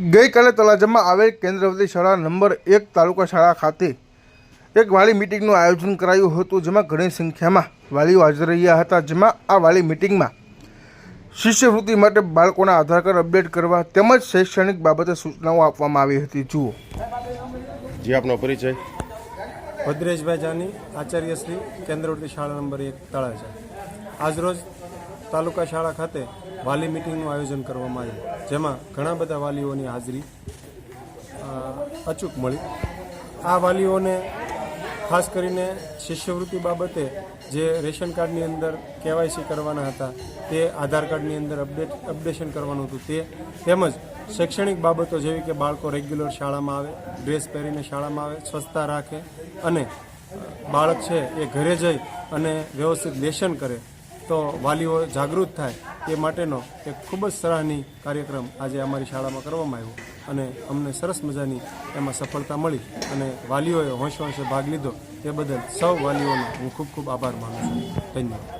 ગઈકાલે તળાજામાં આવેલ કેન્દ્રવતી શાળા નંબર એક તાલુકા શાળા ખાતે એક વાલી મિટિંગનું આયોજન કરાયું હતું જેમાં ઘણી સંખ્યામાં વાલીઓ હાજર રહ્યા હતા જેમાં આ વાલી મિટિંગમાં શિષ્યવૃત્તિ માટે બાળકોના આધાર કાર્ડ અપડેટ કરવા તેમજ શૈક્ષણિક બાબતે સૂચનાઓ આપવામાં આવી હતી. જુઓ. જી આપનો પરિચય. ભદ્રેશભાઈ જાની આચાર્ય શ્રી કેન્દ્રવર્તી શાળા નંબર એક તળાજા. આજરોજ તાલુકા શાળા ખાતે વાલી મિટિંગનું આયોજન કરવામાં આવ્યું. જેમાં ઘણા બધા વાલીઓની હાજરી અચૂક મળી. આ વાલીઓને ખાસ કરીને શિષ્યવૃત્તિ બાબતે જે રેશન કાર્ડની અંદર કેવાયસી કરવાના હતા, તે આધાર કાર્ડની અંદર અપડેટ, અપડેશન કરવાનું હતું, તે તેમજ શૈક્ષણિક બાબતો જેવી કે બાળકો રેગ્યુલર શાળામાં આવે, ડ્રેસ પહેરીને શાળામાં આવે, સ્વચ્છતા રાખે અને બાળક છે એ ઘરે જઈ અને વ્યવસ્થિત લેશન કરે તો વાલીઓ જાગૃત થાય તે માટેનો એક ખૂબ જ સરાહની કાર્યક્રમ આજે અમારી શાળામાં કરવામાં આવ્યો અને અમને સરસ મજાની એમાં સફળતા મળી અને વાલીઓએ હોંશ હોંશે ભાગ લીધો તે બદલ સૌ વાલીઓનો હું ખૂબ ખૂબ આભાર માનું છું. ધન્યવાદ.